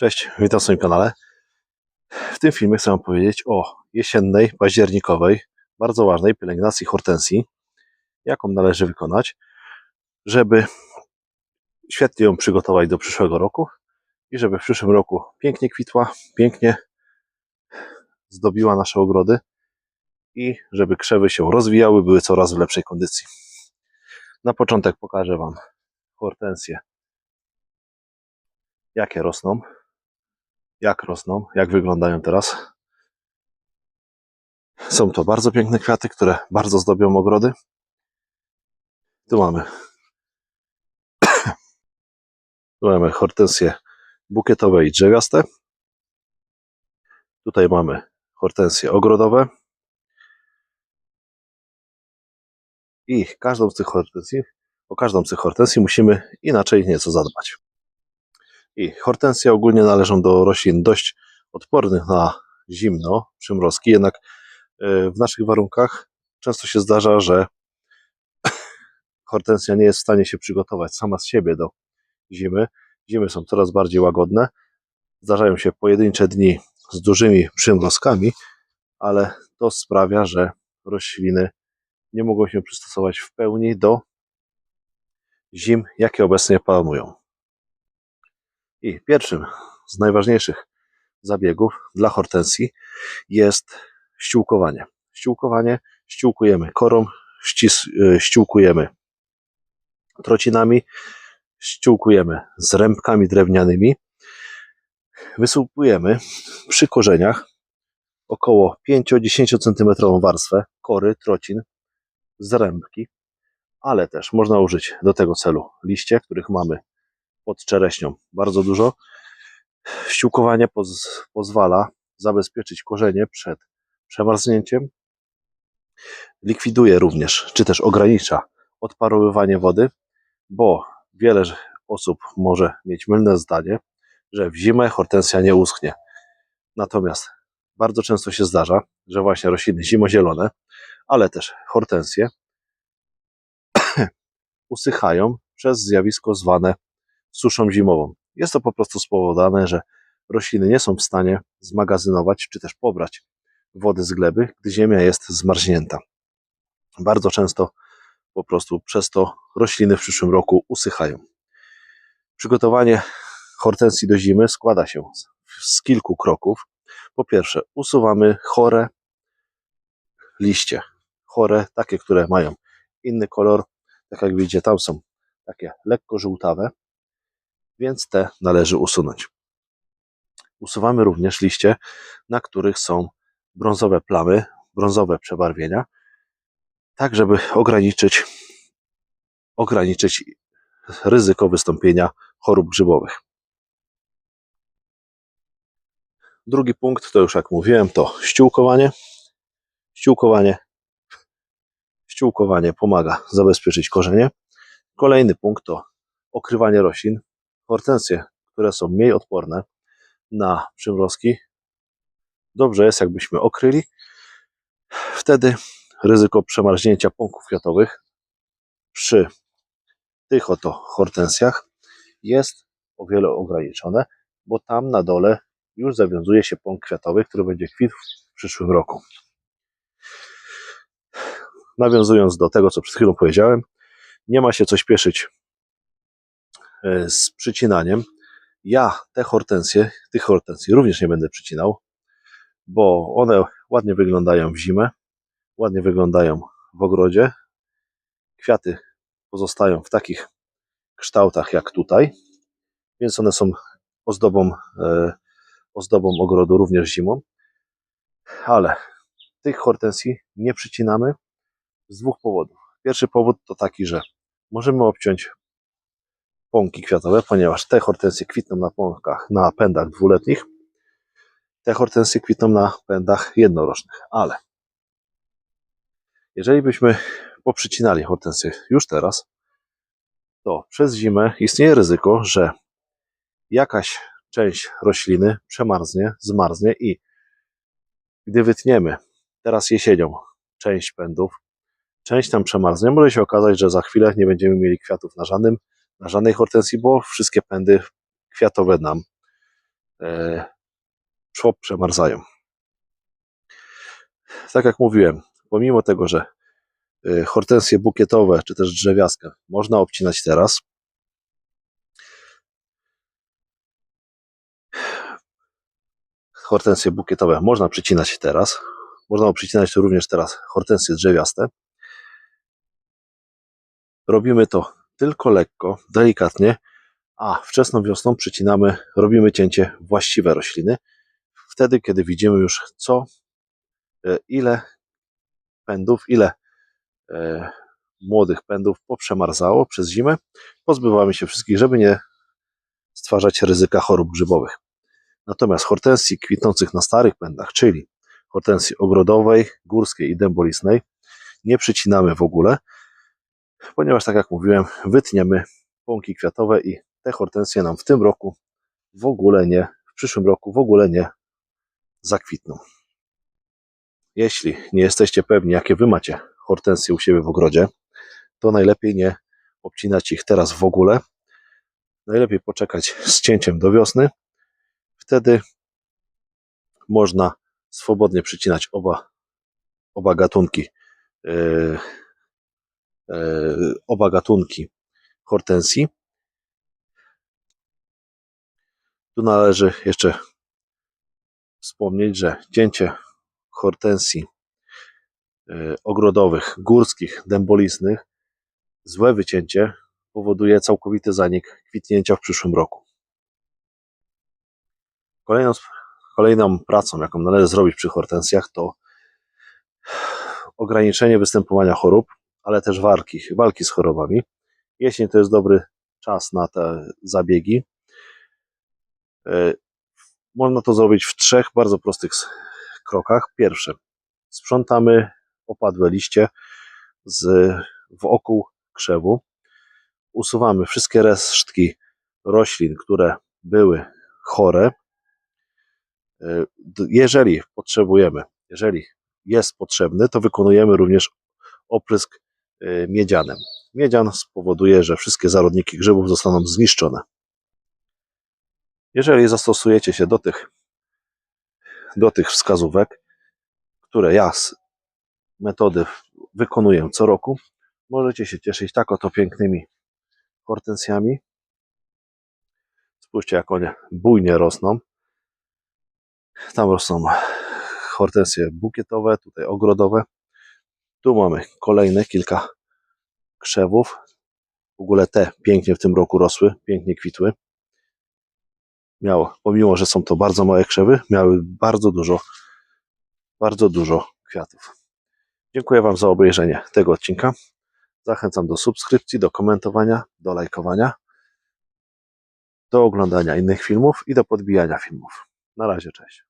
Cześć, witam w swoim kanale. W tym filmie chcę Wam powiedzieć o jesiennej, październikowej, bardzo ważnej pielęgnacji hortensji, jaką należy wykonać, żeby świetnie ją przygotować do przyszłego roku i żeby w przyszłym roku pięknie kwitła, pięknie zdobiła nasze ogrody i żeby krzewy się rozwijały, były coraz w lepszej kondycji. Na początek pokażę Wam hortensje, jakie rosną jak rosną, jak wyglądają teraz. Są to bardzo piękne kwiaty, które bardzo zdobią ogrody. Tu mamy tu mamy hortensje bukietowe i drzewiaste. Tutaj mamy hortensje ogrodowe. I każdą z tych hortensji, o każdą z tych hortensji musimy inaczej nieco zadbać. I hortensje ogólnie należą do roślin dość odpornych na zimno, przymrozki, jednak e, w naszych warunkach często się zdarza, że hortensja nie jest w stanie się przygotować sama z siebie do zimy. Zimy są coraz bardziej łagodne. Zdarzają się pojedyncze dni z dużymi przymrozkami, ale to sprawia, że rośliny nie mogą się przystosować w pełni do zim, jakie obecnie panują. I pierwszym z najważniejszych zabiegów dla hortensji jest ściółkowanie. Ściółkowanie, ściółkujemy korą, ścis, e, ściółkujemy trocinami, ściółkujemy zrębkami drewnianymi, wysłupujemy przy korzeniach około 5-10 cm warstwę kory, trocin, zrębki, ale też można użyć do tego celu liście, których mamy pod czereśnią bardzo dużo. Ściółkowanie poz, pozwala zabezpieczyć korzenie przed przemarznięciem. Likwiduje również, czy też ogranicza odparowywanie wody, bo wiele osób może mieć mylne zdanie, że w zimę hortensja nie uschnie. Natomiast bardzo często się zdarza, że właśnie rośliny zimozielone, ale też hortensje usychają przez zjawisko zwane suszą zimową. Jest to po prostu spowodowane, że rośliny nie są w stanie zmagazynować czy też pobrać wody z gleby, gdy ziemia jest zmarznięta. Bardzo często po prostu przez to rośliny w przyszłym roku usychają. Przygotowanie hortensji do zimy składa się z kilku kroków. Po pierwsze, usuwamy chore liście. Chore, takie, które mają inny kolor. Tak jak widzicie, tam są takie lekko żółtawe więc te należy usunąć. Usuwamy również liście, na których są brązowe plamy, brązowe przebarwienia, tak żeby ograniczyć, ograniczyć ryzyko wystąpienia chorób grzybowych. Drugi punkt to już jak mówiłem, to ściółkowanie. Ściółkowanie, ściółkowanie pomaga zabezpieczyć korzenie. Kolejny punkt to okrywanie roślin hortensje, które są mniej odporne na przymrozki, dobrze jest, jakbyśmy okryli. Wtedy ryzyko przemarznięcia pąków kwiatowych przy tych oto hortensjach jest o wiele ograniczone, bo tam na dole już zawiązuje się pąk kwiatowy, który będzie kwitł w przyszłym roku. Nawiązując do tego, co przed chwilą powiedziałem, nie ma się co śpieszyć z przycinaniem. Ja te hortensje, tych hortensji również nie będę przycinał, bo one ładnie wyglądają w zimę, ładnie wyglądają w ogrodzie. Kwiaty pozostają w takich kształtach jak tutaj, więc one są ozdobą, e, ozdobą ogrodu również zimą. Ale tych hortensji nie przycinamy z dwóch powodów. Pierwszy powód to taki, że możemy obciąć pąki kwiatowe, ponieważ te hortensje kwitną na pąkach, na pędach dwuletnich, te hortensje kwitną na pędach jednorocznych, ale jeżeli byśmy poprzycinali hortensje już teraz, to przez zimę istnieje ryzyko, że jakaś część rośliny przemarznie, zmarznie i gdy wytniemy teraz jesienią część pędów, część tam przemarznie, może się okazać, że za chwilę nie będziemy mieli kwiatów na żadnym na żadnej hortensji, bo wszystkie pędy kwiatowe nam e, prze- przemarzają. Tak jak mówiłem, pomimo tego, że e, hortensje bukietowe czy też drzewiaskę można obcinać teraz, hortensje bukietowe można przycinać teraz. Można przycinać również teraz hortensje drzewiaste. Robimy to tylko lekko, delikatnie, a wczesną wiosną przycinamy, robimy cięcie właściwe rośliny. Wtedy, kiedy widzimy już co, e, ile pędów, ile e, młodych pędów poprzemarzało przez zimę, pozbywamy się wszystkich, żeby nie stwarzać ryzyka chorób grzybowych. Natomiast hortensji kwitnących na starych pędach, czyli hortensji ogrodowej, górskiej i dębolistnej, nie przycinamy w ogóle, ponieważ tak jak mówiłem, wytniemy pąki kwiatowe i te hortensje nam w tym roku w ogóle nie, w przyszłym roku w ogóle nie zakwitną. Jeśli nie jesteście pewni, jakie wy macie hortensje u siebie w ogrodzie, to najlepiej nie obcinać ich teraz w ogóle. Najlepiej poczekać z cięciem do wiosny. Wtedy można swobodnie przycinać oba, oba gatunki. Yy, oba gatunki hortensji. Tu należy jeszcze wspomnieć, że cięcie hortensji e, ogrodowych, górskich, dębolistnych, złe wycięcie powoduje całkowity zanik kwitnięcia w przyszłym roku. Kolejną, kolejną pracą, jaką należy zrobić przy hortensjach, to ograniczenie występowania chorób, ale też walki, walki z chorobami. Jesień to jest dobry czas na te zabiegi. E, Można to zrobić w trzech bardzo prostych krokach. Pierwsze, sprzątamy opadłe liście z wokół krzewu. Usuwamy wszystkie resztki roślin, które były chore. E, Jeżeli potrzebujemy, jeżeli jest potrzebny, to wykonujemy również oprysk miedzianem. Miedzian spowoduje, że wszystkie zarodniki grzybów zostaną zniszczone. Jeżeli zastosujecie się do tych, do tych wskazówek, które ja z metody wykonuję co roku, możecie się cieszyć tak oto pięknymi hortensjami. Spójrzcie, jak one bujnie rosną. Tam rosną hortensje bukietowe, tutaj ogrodowe. Tu mamy kolejne kilka krzewów. W ogóle te pięknie w tym roku rosły, pięknie kwitły. Miało, pomimo, że są to bardzo małe krzewy, miały bardzo dużo, bardzo dużo kwiatów. Dziękuję Wam za obejrzenie tego odcinka. Zachęcam do subskrypcji, do komentowania, do lajkowania, do oglądania innych filmów i do podbijania filmów. Na razie, cześć.